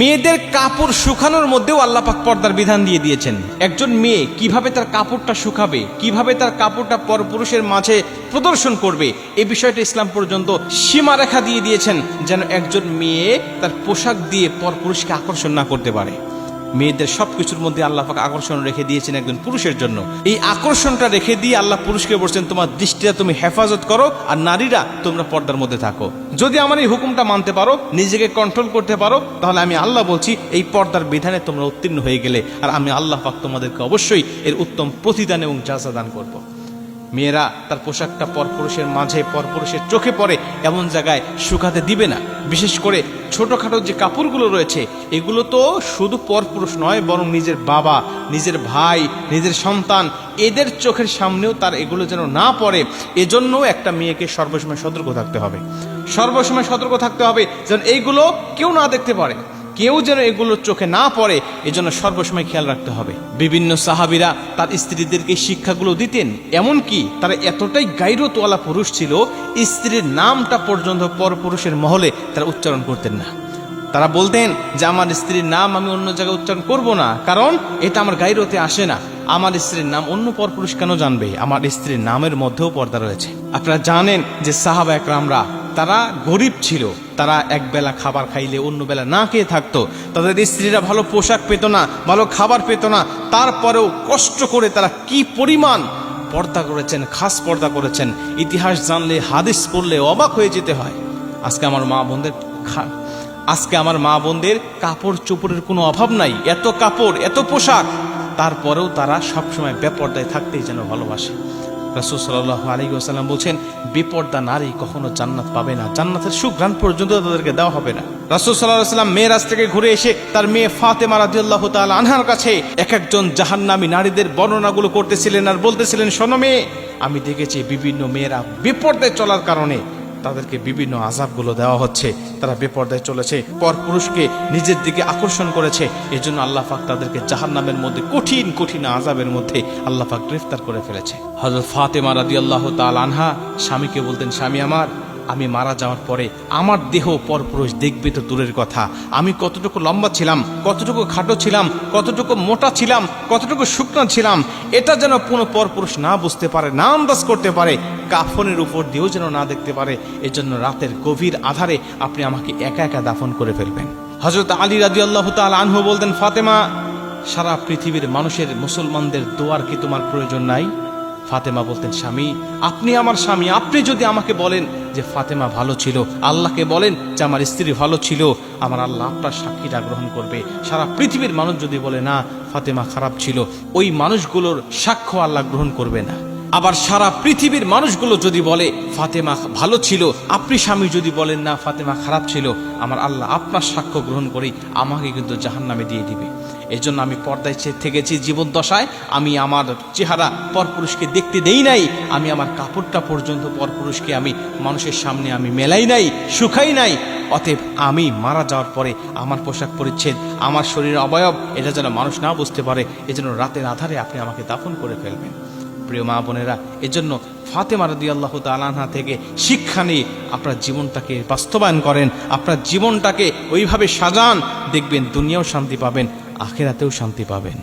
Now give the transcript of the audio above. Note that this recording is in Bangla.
মেয়েদের কাপড় শুকানোর মধ্যেও আল্লাপাক পর্দার বিধান দিয়ে দিয়েছেন। একজন মেয়ে কীভাবে তার কাপড়টা শুকাবে, কীভাবে তার কাপড়টা পরপুরুষের মাঝে প্রদর্শন করবে, এ বিষয়টা ইসলাম পর্যন্ত সীমারেখা দিয়ে দিয়েছেন যেন একজন মেয়ে তার পোশাক দিয়ে পরপুরুষকে আকর্ষণ না করতে পারে। মেয়েদের সব কিছুর মধ্যে আল্লাহ পাক আকর্ষণ রেখে দিয়েছেন একজন পুরুষের জন্য। এই আকর্ষণটা রেখে দিয়ে আল্লাহ পুরুষকে বলছেন, তোমার দৃষ্টিটা তুমি হেফাজত করো আর নারীরা তোমরা পর্দার মধ্যে থাকো। যদি আমার এই হুকুমটা মানতে পারো, নিজেকে কন্ট্রোল করতে পারো, তাহলে আমি আল্লাহ বলছি, এই পর্দার বিধানে তোমরা উত্তীর্ণ হয়ে গেলে। আর আমি আল্লাহ পাক তোমাদেরকে অবশ্যই এর উত্তম প্রতিদান এবং যাচা দান করব। মেয়েরা তার পোশাকটা পরপুরুষের মাঝে, পরপুরুষের চোখে পড়ে এমন জায়গায় শুকাতে দিবে না। বিশেষ করে ছোটখাটো যে কাপড়গুলো রয়েছে, এগুলো তো শুধু পরপুরুষ নয়, বরং নিজের বাবা, নিজের ভাই, নিজের সন্তান, এদের চোখের সামনেও তার এগুলো যেন না পড়ে, এজন্যও একটা মেয়েকে সর্বসময় সতর্ক থাকতে হবে। সর্বসময় সতর্ক থাকতে হবে যেন এইগুলো কেউ না দেখতে পারে। কেউ যেন এগুলোর চোখে না পড়ে, এজন্য সর্বসময় খেয়াল রাখতে হবে। বিভিন্ন সাহাবিরা তার স্ত্রীদেরকে শিক্ষাগুলো দিতেন এমন কি তারা এতটাই গাইরতওয়ালা পুরুষ ছিল, স্ত্রীর নামটা পর্যন্ত পরপুরুষের মহলে তারা উচ্চারণ করতেন না। তারা বলতেন যে, আমার স্ত্রীর নাম আমি অন্য জায়গায় উচ্চারণ করব না, কারণ এটা আমার গাইরতে আসে না। আমার স্ত্রীর নাম অন্য পরপুরুষ কেন জানবে? আমার স্ত্রীর নামের মধ্যেও পর্দা রয়েছে। আপনারা জানেন যে সাহাবা একরামরা তারা গরিব ছিল। তারা এক বেলা খাবার খাইলে অন্য বেলা না খেয়ে থাকতো। তাদের স্ত্রীরা ভালো পোশাক পেত না, ভালো খাবার পেত না। তারপরেও কষ্ট করে তারা কি পরিমাণ পর্দা করেছেন, খাস পর্দা করেছেন। ইতিহাস জানলে, হাদিস পড়লে অবাক হয়ে যেতে হয়। আজকে আমার মা বোনদের আজকে আমার মা বোনদের কাপড় চোপড়ের কোনো অভাব নাই। এত কাপড়, এত পোশাক। তারপরেও তারা সবসময় বেপর্দায় থাকতেই যেন ভালোবাসে। রাসুল সাল্লাহ আলী আসাল্লাম বলছেন, বিপর্দা নারী কখনো জান্নাত পাবে না। জান্নাতের সুগ্রাণ পর্যন্ত তাদেরকে দেওয়া হবে না। রাসুল সাল্লাহ সাল্লাম মেয়েরাজ থেকে ঘুরে এসে তার মেয়ে ফাতেমা রাদিউল্লাহ তাল আনহার কাছে এক একজন জাহান্নামী নারীদের বর্ণনাগুলো করতেছিলেন আর বলতেছিলেন, শোনো মেয়ে, আমি দেখেছি বিভিন্ন মেয়েরা বিপর্দে চলার কারণে তাদেরকে বিভিন্ন আজাবগুলো দেওয়া হচ্ছে। তারা বেপর্দায় চলেছে পরপুরুষকে নিজের দিকে আকর্ষণ করেছে। এই জন্য আল্লাহ পাক তাদেরকে জাহান নামের মধ্যে, কঠিন কঠিন আজাবের মধ্যে আল্লাহ পাক গ্রেফতার করে ফেলেছে। হজরত ফাতেমা রাদি আল্লাহ তাল আনহা স্বামীকে বলতেন, স্বামী আমার আমি মারা যাওয়ার পরে আমার দেহ পরপুরুষ দেখবে তো দূরের কথা। আমি কতটুকু লম্বা ছিলাম, কতটুকু খাটো ছিলাম, কতটুকু মোটা ছিলাম, কতটুকু শুকনো ছিলাম, এটা যেন কোনো পরপুরুষ না বুঝতে পারে, না আন্দাজ করতে পারে, কাফনের উপর দিয়েও যেন না দেখতে পারে। এজন্য রাতের গভীর আধারে আপনি আমাকে একা একা দাফন করে ফেলবেন। হজরত আলী রাজি আল্লাহ তাল আনহু বলতেন, ফাতেমা, সারা পৃথিবীর মানুষের মুসলমানদের দোয়ার কি তোমার প্রয়োজন নাই? ফাতেমা বলতেন, স্বামী, আপনি আমার স্বামী। আপনি যদি আমাকে বলেন যে ফাতেমা ভালো ছিল, আল্লাহকে বলেন যে আমার স্ত্রী ভালো ছিল, আমার আল্লাহ আপনার সাক্ষীটা গ্রহণ করবে। সারা পৃথিবীর মানুষ যদি বলে, না, ফাতেমা খারাপ ছিল, ওই মানুষগুলোর সাক্ষ্য আল্লাহ গ্রহণ করবে না। আবার সারা পৃথিবীর মানুষগুলো যদি বলে, ফাতেমা ভালো ছিল, আপনি স্বামী? যদি বলেন, না, ফাতেমা খারাপ ছিল, আমার আল্লাহ আপনার সাক্ষ্য গ্রহণ করি আমাকে কিন্তু জাহান্নামে দিয়ে দিবে। এই জন্য আমি পর্দায় থেকেছি জীবন দশায়। আমি আমার চেহারা পরপুরুষকে দেখতে দেই নাই। আমি আমার কাপড়টা পর্যন্ত পরপুরুষকে আমি মানুষের সামনে আমি মেলাই নাই, শুকাই নাই। অতএব আমি মারা যাওয়ার পরে আমার পোশাক পরিচ্ছেদ, আমার শরীরের অবয়ব, এটা যেন মানুষ না বুঝতে পারে, এজন্য রাতের আধারে আপনি আমাকে দাফন করে ফেলবেন। প্রিয় মা বোনেরা, এজন্য ফাতেমা রদি আল্লাহ তালানহা থেকে শিক্ষা নিয়ে আপনার জীবনটাকে বাস্তবায়ন করেন, আপনার জীবনটাকে ওইভাবে সাজান, দেখবেন দুনিয়াও শান্তি পাবেন, আখেরাতেও শান্তি পাবেন।